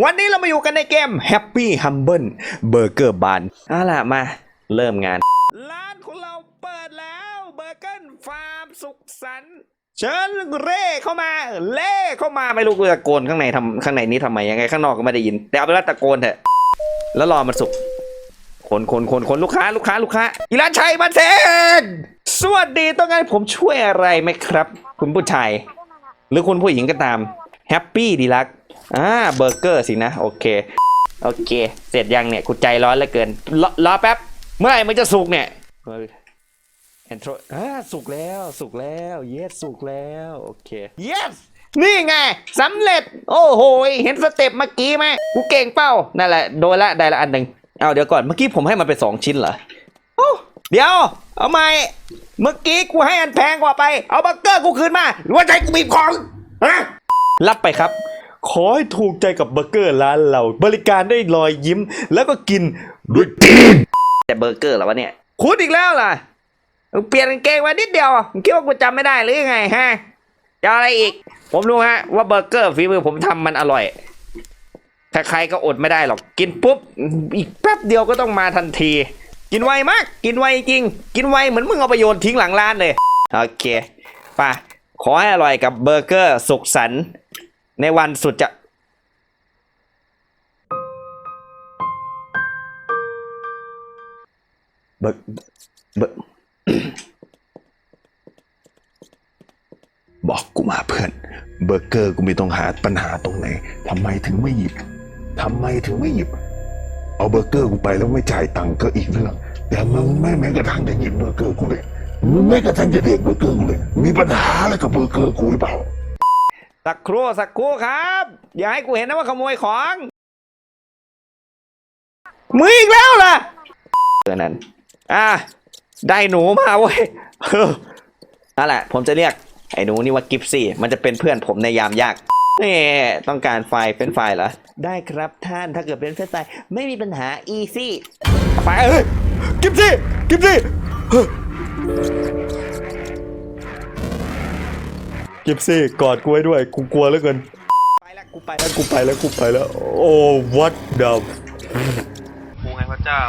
วันนี้เรามาอยู่กันในเกม Happy Humble Burger Barn เอาล่ะมา เริ่มงาน ร้านของเราเปิดแล้วเบอร์เกิลฟาร์มสุขสันต์เชิญเร่เข้ามาเล่เข้ามาไม่รู้กูตะโกนข้างในทำข้างในนี้ทำไมยังไงข้างนอกก็ไม่ได้ยิน แต่เอาเป็นว่าตะโกนเถอะแล้วรอมันสุกคนคนคนคนลูกค้าลูกค้าลูกค้าอีร้านชัยมาเทนสวัสดีต้องการให้ผมช่วยอะไรไหมครับ คุณผู้ชายหรือคุณผู้หญิงก็ตาม แฮปปี้ดีลักอ่าเบอร์เกอร์สินะ โอเค โอเค เสร็จยังเนี่ยกูใจร้อนเหลือเกินรอรอแป๊บ เมื่อไหร่มันจะสุกเนี่ยแอนโทรอ่าสุกแล้วสุกแล้วเยสสุกแล้วโอเค yes นี่ไงสำเร็จ โอ้โหเห็นสเต็ปเมื่อกี้ไหมกูเก่งเป้านั่นแหละโดนละได้ละอันหนึ่งเอาเดี๋ยวก่อนเมื่อกี้ผมให้มันไปสองชิ้นเหรอเดี๋ยว เอาใหม่เมื่อกี้กูให้อันแพงกว่าไป เอาเบอร์เกอร์กูคืนมาหรือว่าใจกูบีบของฮะ รับไปครับ ขอให้ถูกใจกับเบอร์เกอร์ร้านเรา บริการได้รอยยิ้ม แล้วก็กินด้วยตีนแต่เบอร์เกอร์เหรอวะเนี่ยคุณอีกแล้วล่ะเปลี่ยนกางเกงมานิดเดียวอะมึงคิดว่ากูจำไม่ได้หรือยังไงฮะจะเอาอะไรอีก ผมรู้ฮะ ว่าเบอร์เกอร์ฝีมือผมทำมันอร่อยถ้าใครก็อดไม่ได้หรอก กินปุ๊บ อีกแป๊บเดียวก็ต้องมาทันที กินไวมาก กินไวจริง กินไวเหมือนมึงเอาไปโยนทิ้งหลังร้านเลย โอเคไป่ะ ขอให้อร่อยกับเบอร์เกอร์สุขสันต์ ในวันสุดจะเบอร์เบอร์บอกกูมาเพื่อน เบอร์เกอร์กูม่ต้องหาปัญหาตรงไหนทำไมถึงไม่หยิบทำไมถึงไม่หยิบ เอาเบอร์เกอร์กูไปแล้วไม่จ่ายตังค์ก็อีกเรื่อง แต่มึงไม่แม้กระทั่งจะหยิบเบอร์เกอร์กูเลยมึงไม่กระทั่งจะเด็กเบอร์เกอร์กูเลย มีปัญหาอะไรกับเบอร์เกอร์กูหรือเปล่า สักครู่สักครู่ครับ อย่าให้กูเห็นนะว่าขโมยของมึงอีกแล้วล่ะเออนั่นอะได้หนูมาเว้ยนั่นแหละ ผมจะเรียกไอ้หนูนี่ว่ากิฟซี่ มันจะเป็นเพื่อนผมในยามยากนี่ต้องการไฟล์เป็นไฟล์เหรอ ได้ครับท่านถ้าเกิดเป็นเฟซไฟล์ไม่มีปัญหาอีซี่ ไปเอ้ยกิฟซี่กิฟซี่ กิฟซี่กอดกูไว้ด้วยกูกลัวเหลือเกินไปแล้วกูไปแล้วกูไปแล้วกูไปแล้ว โอ้ what the กูไงพระเจ้า